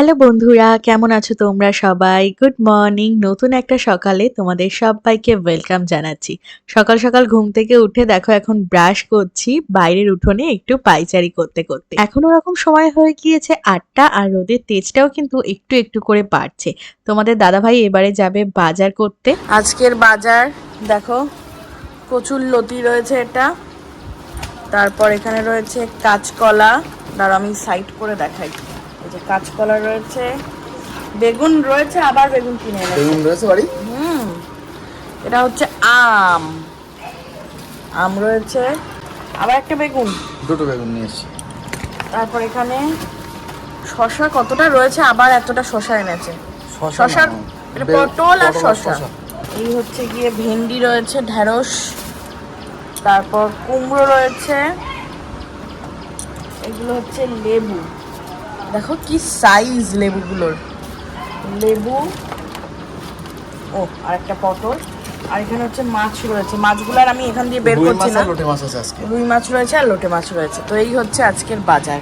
Hello বন্ধুরা, কেমন আছো তোমরা সবাই? গুড মর্নিং নতুন একটা সকালে তোমাদের সবাইকে ওয়েলকাম জানাচ্ছি। সকাল সকাল ঘুম থেকে উঠে দেখো এখন ব্রাশ করছি, বাইরের উঠোনে একটু পাইচারি করতে করতে। এখন ওরকম সময় হয়ে গিয়েছে আটটা আর রোদের তেজটাও কিন্তু একটু একটু করে বাড়ছে। তোমাদের দাদাভাই এবারে যাবে বাজার করতে। আজকের বাজার, দেখো কচুর লতি রয়েছে এটা। তারপর এখানে রয়েছে কাঁচকলা। দাঁড়া আমি সাইড করে দেখাই। এই যে কাঁচকলা রয়েছে বেগুন রয়েছে আবার বেগুন কিনে এনেছে। বেগুন রয়েছে বাড়ি? হুম এটা হচ্ছে আম। আম রয়েছে আবার একটা বেগুন। দুটো বেগুন নিয়ে এসেছি। তারপর এখানে শশা কতটা রয়েছে আবার এতটা শশা এনেছে। শশা পটল আর শশা এই হচ্ছে গিয়ে ভেন্ডি রয়েছে ঢ্যাঁড়স তারপর কুমড়ো রয়েছে। এগুলো হচ্ছে লেবু। দেখো কি সাইজ লেবুগুলোর। লেবু ও আর একটা পটল। আর এখানে হচ্ছে মাছ রয়েছে। মাছগুলো আর আমি এখান দিয়ে বের করছি না। রুই মাছ রয়েছে আর লোটে মাছ রয়েছে। তো এই হচ্ছে আজকের বাজার।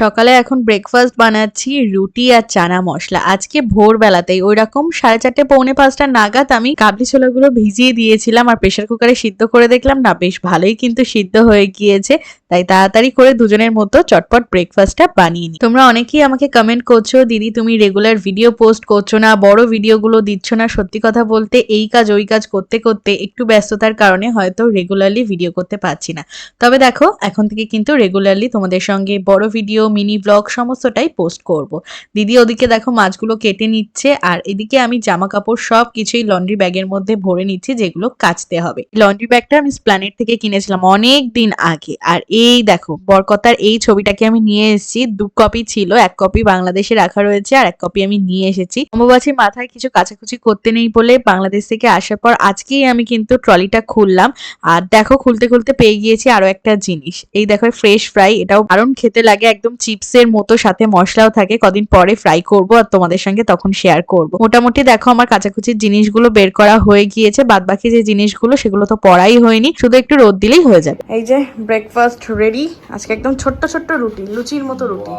সকালে এখন ব্রেকফাস্ট বানাচ্ছি, রুটি আর চানা মশলা। আজকে ভোরবেলাতেই ওই রকম সাড়ে চারটে, পৌনে পাঁচটা নাগাদ আমি কাবলি ছোলাগুলো ভিজিয়ে দিয়েছিলাম আর প্রেশার কুকারে সিদ্ধ করে দেখলাম, না বেশ ভালোই কিন্তু সিদ্ধ হয়ে গিয়েছে। তাই তাড়াতাড়ি করে দুজনের মতো চটপট ব্রেকফাস্টটা বানিয়ে নিই। তোমরা অনেকেই আমাকে কমেন্ট করছ, দিদি, তুমি রেগুলার ভিডিও পোস্ট করছ না, বড় ভিডিওগুলো দিচ্ছ না? সত্যি কথা বলতে এই কাজ, ওই কাজ করতে করতে একটু ব্যস্ততার কারণে হয়তো রেগুলারলি ভিডিও করতে পারছি না। তবে দেখো, এখন থেকে কিন্তু রেগুলারলি তোমাদের সঙ্গে বড় ভিডিও মিনি ব্লগ সমস্তটাই পোস্ট করব। দিদি ওদিকে দেখো মাছগুলো কেটে নিচ্ছে আর এদিকে আমি জামা কাপড় সব কিছুই লন্ড্রি ব্যাগের মধ্যে ভরে নিচ্ছি যেগুলো কাচতে হবে। লন্ড্রি ব্যাগটা আমি স্প্ল্যানেট থেকে কিনেছিলাম অনেক দিন আগে আর এই দেখো বরকতার এই ছবিটাকে আমি নিয়ে এসেছি। দু কপি ছিল, এক কপি বাংলাদেশে রাখা রয়েছে আর এক কপি আমি নিয়ে এসেছি। অম্বুবাচীর মাথায় কিছু কাচাকুচি করতে নেই বলে বাংলাদেশ থেকে আসার পর আজকেই আমি কিন্তু ট্রলিটা খুললাম। আর দেখো খুলতে খুলতে পেয়ে গিয়েছি আরও একটা জিনিস। এই দেখো ফ্রেশ ফ্রাই এটাও দারুণ খেতে লাগে, একদম চিপসের মতো সাথে মশলাও থাকে। কদিন পরে ফ্রাই করব আর তোমাদের সঙ্গে তখন শেয়ার করব। মোটামুটি দেখো আমার কাঁচাকুচির জিনিসগুলো বের করা হয়ে গিয়েছে। বাদ বাকি যে জিনিসগুলো সেগুলো তো পড়াই হয়নি। শুধু একটু রোদ দিলেই হয়ে যাবে। এই যে ব্রেকফাস্ট রেডি আজকে একদম ছোট্ট ছোট্ট রুটি লুচির মতো রুটি।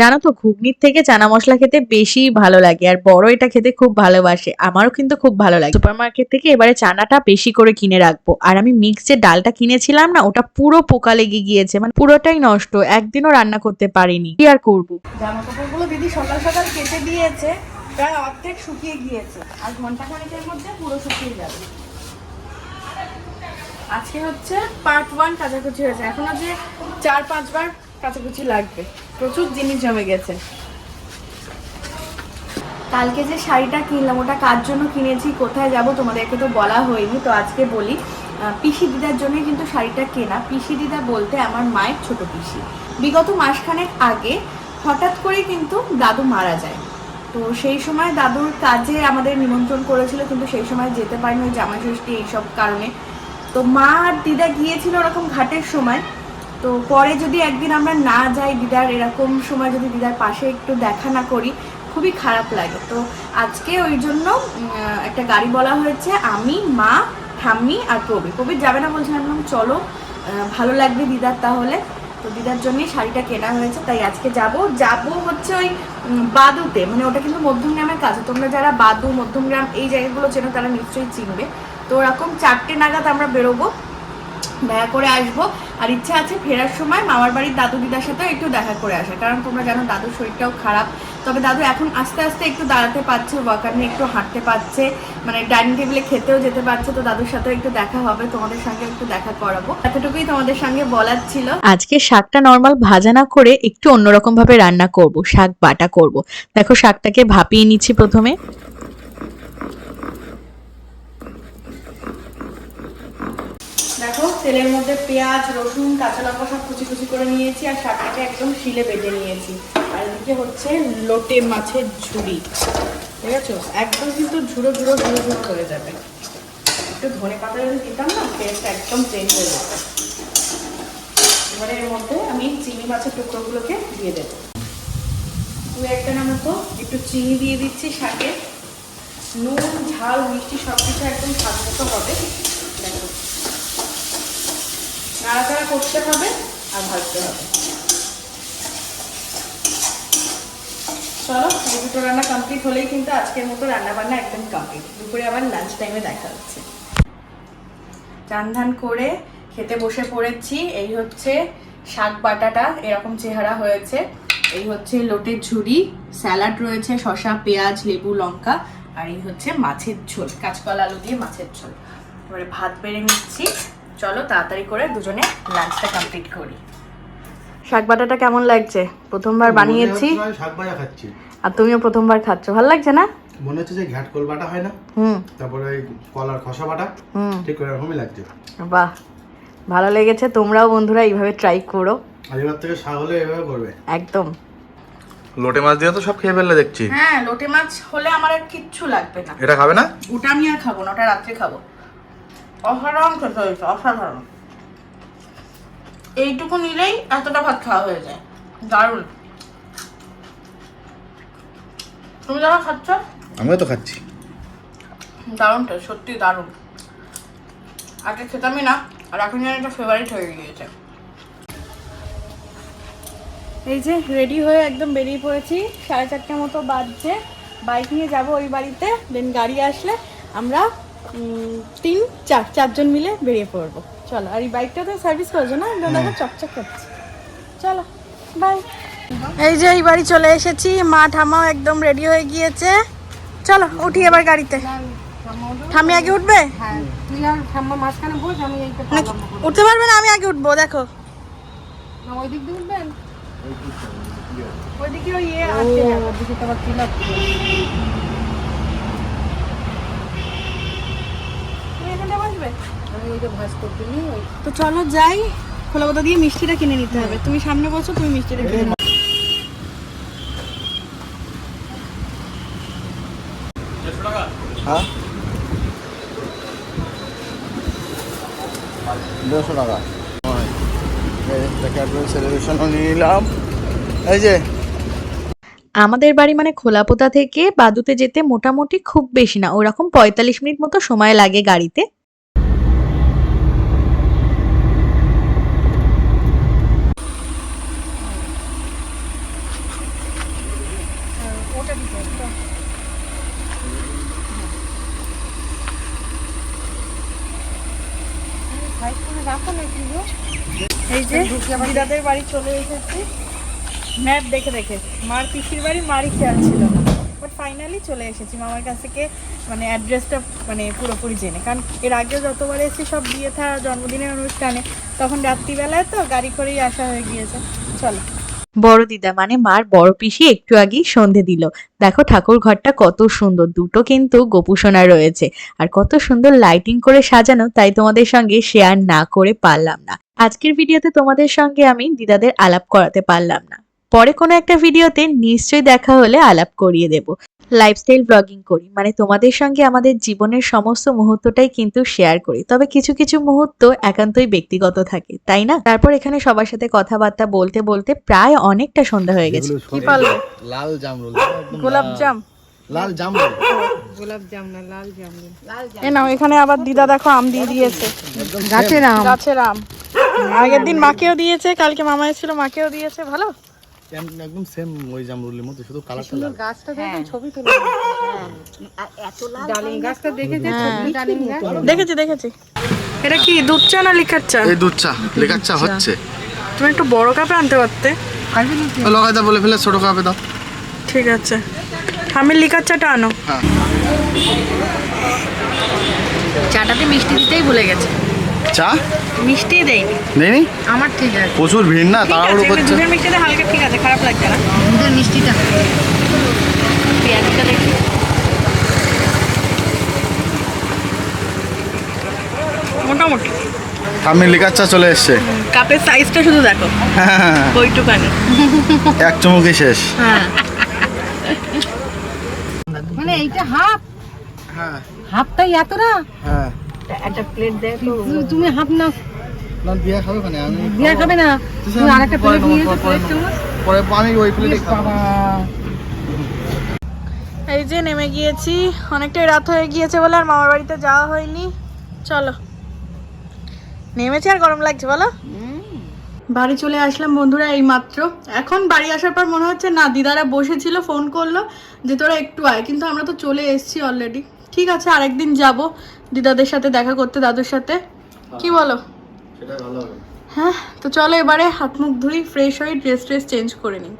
জানো তো, ঘুগনির থেকে চানা মশলা খেতে বেশি ভালো লাগে আর বড় এটা খেতে খুব ভালোবাসে। আমারও কিন্তু খুব ভালো লাগে। সুপার মার্কেট থেকে এবারে চানাটা বেশি করে কিনে রাখব। আর আমি মিক্স যে ডালটা কিনেছিলাম না, ওটা পুরো পোকা লেগে গিয়েছে মানে পুরোটাই নষ্ট, একদিনও রান্না করতে পারিনি। কি আর করব? জামা কাপড়গুলো দিদি সকাল সকাল কেটে দিয়েছে, প্রায় অর্ধেক শুকিয়ে গিয়েছে। আর ঘণ্টা খানেকের মধ্যে পুরো শুকিয়ে যাবে। আজকে হচ্ছে পার্ট ওয়ান কাচাকুচি হয়েছে। এখনও যে চার পাঁচবার কাচাকুচি লাগবে। প্রচুর জিনিস জমে গেছে। কালকে যে শাড়িটা কিনলাম, ওটা কার জন্য কিনেছি, কোথায় যাব তোমাদেরকে তো বলা হয়নি, তো আজকে বলি পিসি দিদার জন্য কিন্তু শাড়িটা কেনা। পিসি দিদা বলতে আমার মায়ের ছোট পিসি। বিগত মাসখানেক আগে হঠাৎ করে কিন্তু দাদু মারা যায়। তো সেই সময় দাদুর কাজে আমাদের নিমন্ত্রণ করেছিল, কিন্তু সেই সময় যেতে পারিনি ওই জামাই ষষ্ঠী এইসব কারণে। তো মা আর দিদা গিয়েছিল ওরকম ঘাটের সময়। তো পরে যদি একদিন আমরা না যাই দিদার, এরকম সময় যদি দিদার পাশে একটু দেখা না করি, খুবই খারাপ লাগে। তো আজকে ওই জন্য একটা গাড়ি বলা হয়েছে, আমি, মা, ঠাম্মি আর প্রবীর। প্রবীর যাবে না বলছিলাম চলো ভালো লাগবে দিদার তাহলে। তো দিদার জন্যই শাড়িটা কেনা হয়েছে, তাই আজকে যাব। যাব হচ্ছে ওই বাদুতে মানে ওটা কিন্তু মধ্যমগ্রামের কাছে তোমরা যারা বাদু, মধ্যমগ্রাম এই জায়গাগুলো চেনো, তারা নিশ্চয়ই চিনবে। তো ওরকম চারটে নাগাদ আমরা বেরোবো। দেখা করে আসব। আর ইচ্ছা আছে ফেরার সময় মামার বাড়ির দাদু দিদার সাথেও একটু দেখা করে আসা। কারণ তোমরা জানো, দাদুর শরীরটাও খারাপ। তবে দাদু এখন আস্তে আস্তে একটু দাঁড়াতে পারছে ওয়াকার নিয়ে একটু হাঁটতে পারছে। মানে ডাইনিং টেবিলে খেতেও যেতে পারছে, তো দাদুর সাথেও একটু দেখা হবে, তোমাদের সঙ্গে একটু দেখা করাবো। এতটুকুই তোমাদের সঙ্গে বলার ছিল। আজকে শাকটা নর্মাল ভাজা না করে একটু অন্যরকম ভাবে রান্না করব, শাক বাটা করব। দেখো, শাকটাকে ভাপিয়ে নিচ্ছি প্রথমে। দেখো, তেলের মধ্যে পেঁয়াজ, রসুন, কাঁচা লঙ্কা সব কুচি কুচি করে নিয়েছি আর শাকটাকে একদম শিলে বেটে নিয়েছি। আর এদিকে হচ্ছে লোটে মাছের ঝুড়ি ঠিক আছে একদম কিন্তু ঝুড়ো ঝুড়ো ঝুড়ো ঝুড়ো হয়ে যাবে। একটু ধনে পাতা যদি দিতাম না টেস্ট একদম চেঞ্জ হয়ে যেত। এবারে এর মধ্যে আমি চিংড়ি মাছের টুকরোগুলোকে দিয়ে দেবো। দু একটা না মতো একটু চিনি দিয়ে দিচ্ছি শাকে। নুন, ঝাল, মিষ্টি সব কিছু একদম স্বাদ হবে। দেখো। নাড়াচাড়া করতে হবে আর ভাজতে হবে। চলো দুটো রান্না কমপ্লিট হলেই কিন্তু আজকের মতো রান্না বান্না একদম কমপ্লিট দুপুরে আবার লাঞ্চ টাইমে দেখা হচ্ছে। চান ধান করে খেতে বসে পড়েছি। এই হচ্ছে শাক বাটাটা, এরকম চেহারা হয়েছে। এই হচ্ছে লোটের ঝুড়ি, স্যালাড রয়েছে, শসা, পেঁয়াজ, লেবু, লঙ্কা, আর এই হচ্ছে মাছের ঝোল, কাঁচকলা, আলু দিয়ে মাছের ঝোল। এবারে ভাত বেড়ে নিচ্ছি। চলো তাড়াতাড়ি করে দুজনে লাঞ্চটা কমপ্লিট করি। শাক বাটাটা কেমন লাগছে? প্রথমবার বানিয়েছি। শাক ভাজা খাচ্ছি। আর তুমিও প্রথমবার খাচ্ছ। ভালো লাগছে না? মনে হচ্ছে যে ঘ্যাট কল বাটা হয় না? হুম। তারপরে ওই কলার খসা বাটা হুম। ঠিক এরকমই লাগছে। বাহ। ভালো লেগেছে। তোমরাও বন্ধুরা এইভাবে ট্রাই করো। আর এবার থেকে শাক হলে এভাবে করবে। একদম। লোটে মাছ দিয়ে তো সব খেয়ে ফেললে দেখছি। হ্যাঁ লোটে মাছ হলে আমার আর কিচ্ছু লাগবে না। এটা খাবে না? ওটা আমি আর খাব না ওটা রাত্রে খাব। অসাধারণ খেতে হয়েছে অসাধারণ। এইটুকু নিলেই এতটা ভাত খাওয়া হয়ে যায়। দারুণ। তুমি যারা খাচ্ছ? আমিও তো খাচ্ছি। দারুণ তো সত্যি দারুণ। আগে খেতামই না আর এখন যেন এটা ফেভারিট হয়ে গিয়েছে। এই যে রেডি হয়ে একদম বেরিয়ে পড়েছি সাড়ে চারটে মতো বাজছে। বাইক নিয়ে যাব ওই বাড়িতে দেন গাড়ি আসলে আমরা তিন চার চারজন মিলে বেরিয়ে পড়ব। চলো আর এই বাইকটা তো সার্ভিস করেছ না? দেখো চকচক করছে। চলো বাই এই যে এই বাড়ি চলে এসেছি। মা ঠামাও একদম রেডি হয়ে গিয়েছে। চলো উঠি এবার গাড়িতে। ঠামি আগে উঠবে? তুই ঠাম্মা মাঝখানে বস আমি উঠতে পারবে না? আমি আগে উঠবো দেখো। ওই উঠবেন? ওইদিকে ওই ইয়ে আছে তো আবার কি লাগছে তুমি বসবে আমি ওই যে ভাজ করতে তো চলো যাই খোলা কথা দিয়ে মিষ্টিটা কিনে নিতে হবে। তুমি সামনে বসো তুমি মিষ্টিটা কিনে নাও। হ্যাঁ দেড়শো টাকা। সেলিব্রেশনও নিলাম। এই যে। আমাদের বাড়ি মানে খোলাপোতা থেকে বাদুতে যেতে মোটামুটি খুব বেশি না ওরকম পঁয়তাল্লিশ মিনিট মতো সময় লাগে গাড়িতে এই যে দিদাদের বাড়ি চলে এসেছি। ম্যাপ দেখে দেখে। মার পিসির বাড়ি মারই খেয়াল ছিল বাট ফাইনালি চলে এসেছি। মামার কাছ থেকে মানে অ্যাড্রেসটা মানে পুরোপুরি জেনে। কারণ এর আগে যতবার এসেছি সব বিয়ে থা, জন্মদিনের অনুষ্ঠানে, তখন রাত্রিবেলায় তো গাড়ি করেই আসা হয়ে গিয়েছে। চলো। বড় দিদা মানে মার বড় পিসি একটু আগেই সন্ধে দিল। দেখো ঠাকুর ঘরটা কত সুন্দর। দুটো কিন্তু গোপুসোনা রয়েছে। আর কত সুন্দর লাইটিং করে সাজানো, তাই তোমাদের সঙ্গে শেয়ার না করে পারলাম না। আজকের ভিডিওতে তোমাদের সঙ্গে আমি দিদাদের আলাপ করাতে পারলাম না। পরে কোনো একটা ভিডিওতে নিশ্চয়ই দেখা হলে আলাপ করিয়ে দেব। লাইফস্টাইল ব্লগিং করি মানে তোমাদের সঙ্গে আমাদের জীবনের সমস্ত মুহূর্তটাই কিন্তু শেয়ার করি। তবে কিছু কিছু মুহূর্ত একান্তই ব্যক্তিগত থাকে তাই না? তারপর এখানে সবার সাথে কথাবার্তা বলতে বলতে প্রায় অনেকটা সন্ধ্যা হয়ে গেছে। কি লাল জামরুল একদম গোলাপ জাম। লাল জামরুল। গোলাপ জাম না লাল জাম লাল এ নাও এখানে আবার দিদা দেখো আম দিয়ে দিয়েছে। গাছের আম। গাছের আম। আগের দিন মাকেও দিয়েছে কালকে মামা এসেছিল মাকেও দিয়েছে ভালো? একদম সেম ওই জামরুলের মতো শুধু কালারটা লাল। গাছটা দেখে ছবি তুলে ডালিম গাছটা দেখেছে? ছবি ডালিম গাছ? দেখেছি দেখেছি। এটা কি দুধ চা না লিকার চা? এই দুধ চা লেখার চা হচ্ছে। তুমি একটু বড় কাপে আনতে পারতে। লগাই দাও বলে ফেলে ছোট কাপে দাও। ঠিক আছে। আমি লিকার চাটা আনো। হ্যাঁ চাটাতে মিষ্টি দিতেই ভুলে গেছে। চা? মিষ্টি দেয়নি নেই নি আমার ঠিক আছে। প্রচুর ভিড় না? তাড়াহুড়ো করছে। দুধের মিষ্টিতে হালকা ঠিক আছে খারাপ লাগছে না। দুধের মিষ্টিটা। পেঁয়াজটা দেখি। মোটামুটি। আমি লিকার চা চলে এসছে। কাপের সাইজটা শুধু দেখো। ওইটুকানি। এক চুমুকি শেষ। হ্যাঁ। মানে এইটা হাফ? হ্যাঁ। হাফটাই এতটা হ্যাঁ। একটা প্লেট দেয় তু- তুমি হাফ না না দিয়া খাবে মানে আমি দিয়া খাবে না? তুমি আরেকটা প্লেট নিয়ে এসো প্লেট। চামচ পরে আমি ওই প্লেটে খাব। এই যে নেমে গিয়েছি। অনেকটাই রাত হয়ে গিয়েছে বলে আর মামার বাড়িতে যাওয়া হয়নি। চলো। নেমেছে আর গরম লাগছে বলো। বাড়ি চলে আসলাম বন্ধুরা এই মাত্র এখন বাড়ি আসার পর মনে হচ্ছে না দিদারা বসেছিল ফোন করল যে তোরা একটু আয়। কিন্তু আমরা তো চলে এসছি অলরেডি ঠিক আছে আরেকদিন যাব দিদাদের সাথে দেখা করতে দাদুর সাথে। কি বলো? হ্যাঁ তো চলো এবারে হাত মুখ ধুই ফ্রেশ হয়ে ড্রেস ট্রেস চেঞ্জ করে নিই।